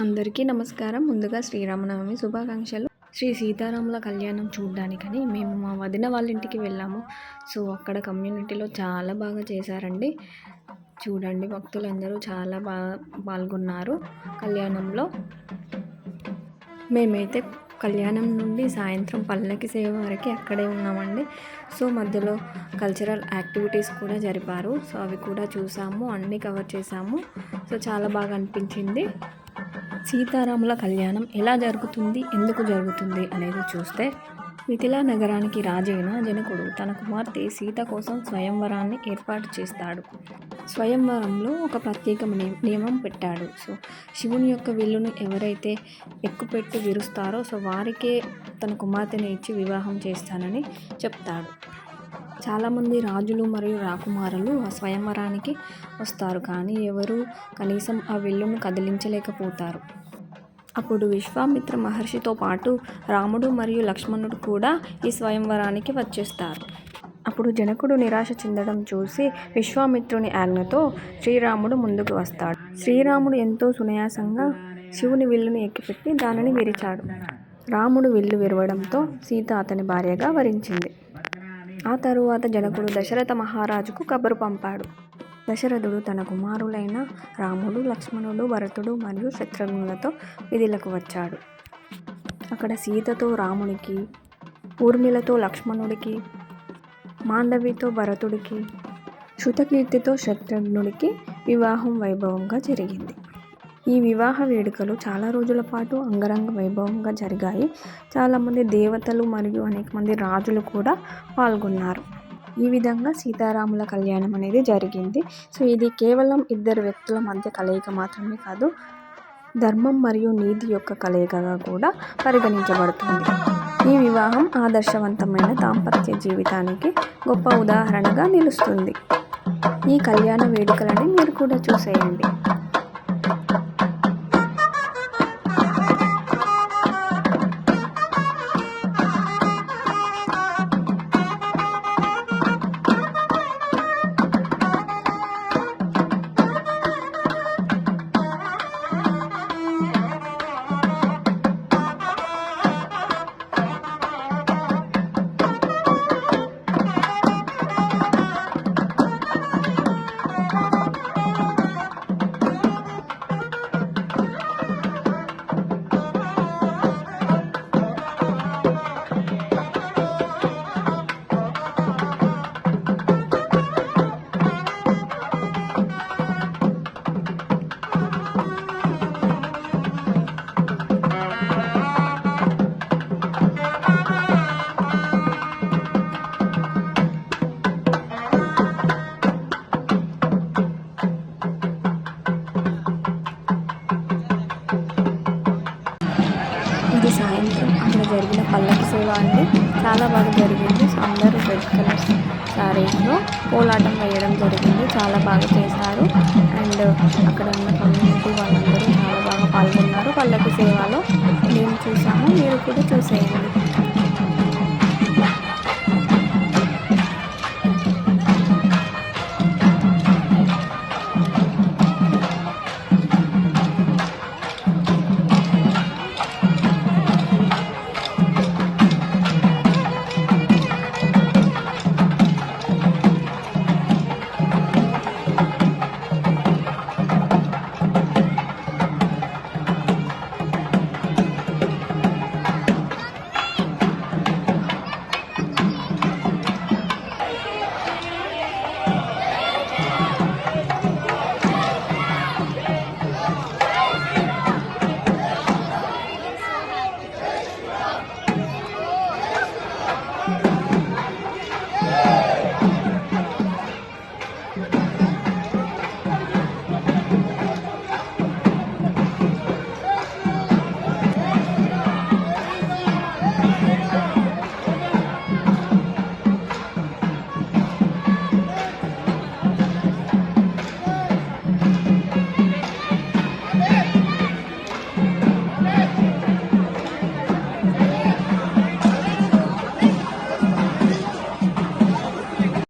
అందరికీ నమస్కారం. ముందుగా శ్రీరామనవమి శుభాకాంక్షలు. శ్రీ సీతారాముల కళ్యాణం చూడడానికని మేము మా వదిన వాళ్ళ ఇంటికి వెళ్ళాము. సో అక్కడ కమ్యూనిటీలో చాలా బాగా చేశారండి. చూడండి భక్తులందరూ చాలా బాగా పాల్గొన్నారు కళ్యాణంలో. మేమైతే కళ్యాణం నుండి సాయంత్రం పల్లకి సేవ వరకు అక్కడే ఉన్నామండి. సో మధ్యలో కల్చరల్ యాక్టివిటీస్ కూడా జరిపారు. సో అవి కూడా చూసాము అన్నీ కవర్ చేసాము. సో చాలా బాగా అనిపించింది. సీతారాముల కళ్యాణం ఎలా జరుగుతుంది ఎందుకు జరుగుతుంది అనేది చూస్తే మిథిలా నగరానికి రాజైన జనకుడు తన కుమార్తె సీత కోసం స్వయంవరాన్ని ఏర్పాటు చేస్తాడు. స్వయంవరంలో ఒక ప్రత్యేక నియమం పెట్టాడు. సో శివుని యొక్క విల్లును ఎవరైతే ఎక్కుపెట్టి విరుస్తారో సో వారికే తన కుమార్తెని ఇచ్చి వివాహం చేస్తానని చెప్తాడు. చాలామంది రాజులు మరియు రాకుమారులు ఆ స్వయంవరానికి వస్తారు కానీ ఎవరు కనీసం ఆ విల్లును కదిలించలేకపోతారు. అప్పుడు విశ్వామిత్ర మహర్షితో పాటు రాముడు మరియు లక్ష్మణుడు కూడా ఈ స్వయంవరానికి వచ్చేస్తారు. అప్పుడు జనకుడు నిరాశ చెందడం చూసి విశ్వామిత్రుని ఆజ్ఞతో శ్రీరాముడు ముందుకు వస్తాడు. శ్రీరాముడు ఎంతో సునాయాసంగా శివుని విల్లుని ఎక్కిపెట్టి దానిని విరిచాడు. రాముడు విల్లు విరవడంతో సీత అతని భార్యగా వరించింది. ఆ తరువాత జనకుడు దశరథ మహారాజుకు కబురు పంపాడు. దశరథుడు తన కుమారులైన రాముడు లక్ష్మణుడు భరతుడు మరియు శత్రుఘ్నులతో విధులకు వచ్చాడు. అక్కడ సీతతో రామునికి ఊర్మిళతో లక్ష్మణుడికి మాండవితో భరతుడికి శృతకీర్తితో శత్రుఘ్నుడికి వివాహం వైభవంగా జరిగింది. ఈ వివాహ వేడుకలు చాలా రోజుల పాటు అంగరంగ వైభవంగా జరిగాయి. చాలామంది దేవతలు మరియు అనేక మంది రాజులు కూడా పాల్గొన్నారు. ఈ విధంగా సీతారాముల కళ్యాణం అనేది జరిగింది. సో ఇది కేవలం ఇద్దరు వ్యక్తుల మధ్య కలయిక మాత్రమే కాదు ధర్మం మరియు నీతి యొక్క కలయికగా కూడా పరిగణించబడుతుంది. ఈ వివాహం ఆదర్శవంతమైన దాంపత్య జీవితానికి గొప్ప ఉదాహరణగా నిలుస్తుంది. ఈ కళ్యాణ వేడుకలని మీరు కూడా చూసేయండి. జరిగిన పల్లకి సేవ అండి. చాలా బాగా జరిగింది. సో అందరూ రెడ్ కలర్ శారీస్లో కోలాటం వేయడం జరిగింది. చాలా బాగా చేశారు. అండ్ అక్కడ ఉన్న కమ్యూనిటీ వాళ్ళందరూ చాలా బాగా పాల్గొన్నారు. పల్లకి సేవలో మేము చూసాము. మీరు కూడా చూసేయండి.